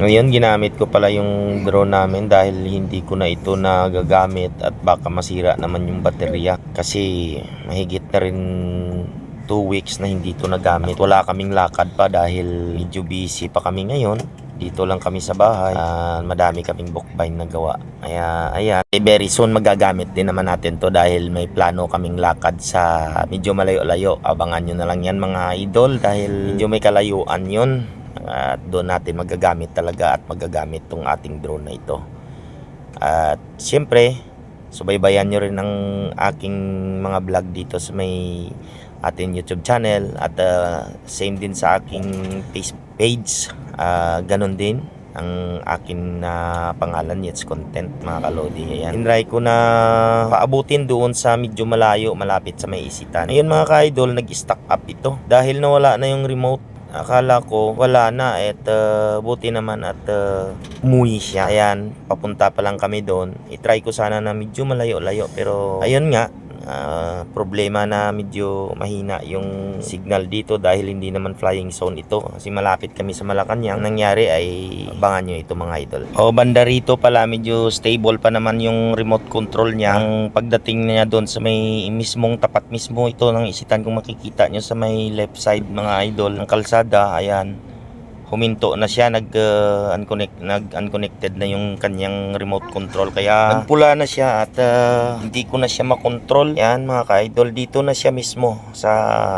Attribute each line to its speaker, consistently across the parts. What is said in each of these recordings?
Speaker 1: Ngayon, ginamit ko pala yung drone namin dahil hindi ko na ito nagagamit at baka masira naman yung baterya. Kasi mahigit na rin 2 weeks na hindi ito nagamit. At wala kaming lakad pa dahil medyo busy pa kami ngayon. Dito lang kami sa bahay. Ah, madami kaming bookbind na gawa. Kaya, ayan. Eh, very soon magagamit din naman natin to dahil may plano kaming lakad sa medyo malayo-layo. Abangan nyo na lang yan mga idol dahil medyo may kalayuan yun. At doon natin magagamit talaga at magagamit tong ating drone na ito. At siyempre, subaybayan nyo rin ang aking mga vlog dito sa may ating YouTube channel at uh, same din sa aking Facebook page. Ah, ganon din ang akin na pangalan Yets Content mga kalodi. Ayan. Tinry ko na paabutin doon sa medyo malayo, malapit sa may isitan. Ayun mga ka-idol, nag-stack up ito. Dahil nawala na yung remote Akala ko wala na at uh, buti naman at uh, umuwi siya. Ayan, papunta pa lang kami doon. I-try ko sana na medyo malayo-layo pero ayun nga, ah, problema na medyo mahina yung signal dito dahil hindi naman flying zone ito. Kasi malapit kami sa Malacanang. Nangyari ay abangan nyo ito mga idol. O banda rito pala medyo stable pa naman yung remote control niya. Ang pagdating niya doon sa may mismong tapat mismo ito ng isitan kung makikita nyo sa may left side mga idol. Ng kalsada ayan huminto na siya nag uh, unconnect nag unconnected na yung kanyang remote control. Kaya nagpula na siya at uh, hindi ko na siya makontrol. Yan mga ka-idol dito na siya mismo sa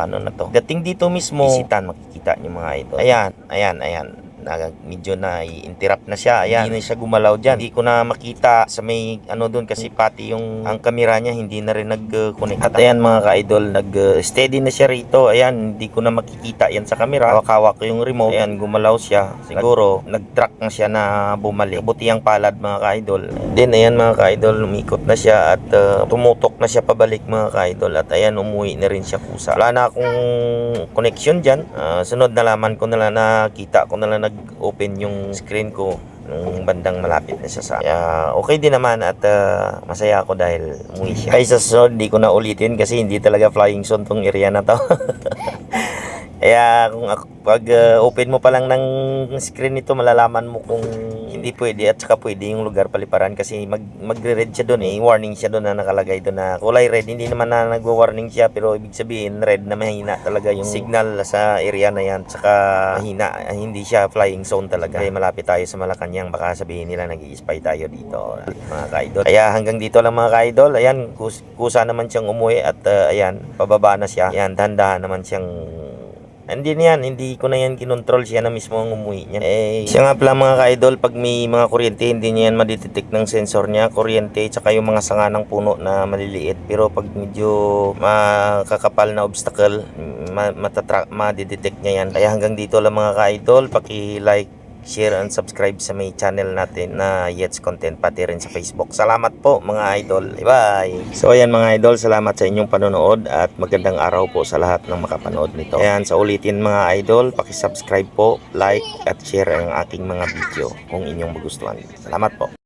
Speaker 1: ano na to. Dating dito mismo isitan makikita niyo mga idol. Ayan ayan ayan na medyo na interrupt na siya. Ayan. Hindi na siya gumalaw diyan hindi ko na makita sa may ano doon kasi pati yung ang kamera niya hindi na rin nag-connect. At ayan mga ka-idol nag uh, steady na siya rito. Ayan hindi ko na makikita yan sa kamera hawak-hawak ko yung remote. Ayan gumalaw siya. Siguro nag-track na siya na bumalik. Buti ang palad mga ka-idol. Then ayan mga ka-idol umikot na siya at uh, tumutok na siya pabalik mga ka-idol. At ayan umuwi na rin siya kusa wala na akong connection dyan. Ah, sunod na laman ko na nakita ko na lang nag-open yung screen ko nung bandang malapit na siya sa Kaya okay din naman at ah, masaya ako dahil umuwi siya. Kaya sa sunod, di ko na ulitin kasi hindi talaga flying zone tong area na to. Kaya kung pag uh, open mo pa lang ng screen nito, malalaman mo kung hindi pwede at saka pwede yung lugar paliparan kasi mag, magre-red siya doon eh. Warning siya doon na nakalagay doon na kulay red. Hindi naman na nagwa-warning siya pero ibig sabihin red na mahina talaga yung signal sa area na yan. Saka mahina, hindi siya flying zone talaga. Kaya malapit tayo sa Malacanang baka sabihin nila nag spy tayo dito mga ka-idol. Kaya hanggang dito lang mga ka-idol. Ayan, kus- kusa naman siyang umuwi at uh, ayan, pababa na siya. Ayan, dahan-dahan naman siyang hindi yan, hindi ko na yan kinontrol siya na mismo ang umuwi niya. Eh, siya nga pala mga ka-idol, pag may mga kuryente, hindi niya yan madidetect ng sensor niya. Kuryente, tsaka yung mga sanga ng puno na maliliit. Pero pag medyo makakapal na obstacle, ma matatrack, madidetect niya yan. Kaya hanggang dito lang mga ka-idol, paki-like, share and subscribe sa may channel natin na Yets Content pati rin sa Facebook. Salamat po mga idol. Bye! So ayan mga idol, salamat sa inyong panonood at magandang araw po sa lahat ng makapanood nito. Ayan, sa ulitin mga idol, paki-subscribe po, like at share ang aking mga video kung inyong magustuhan. Salamat po.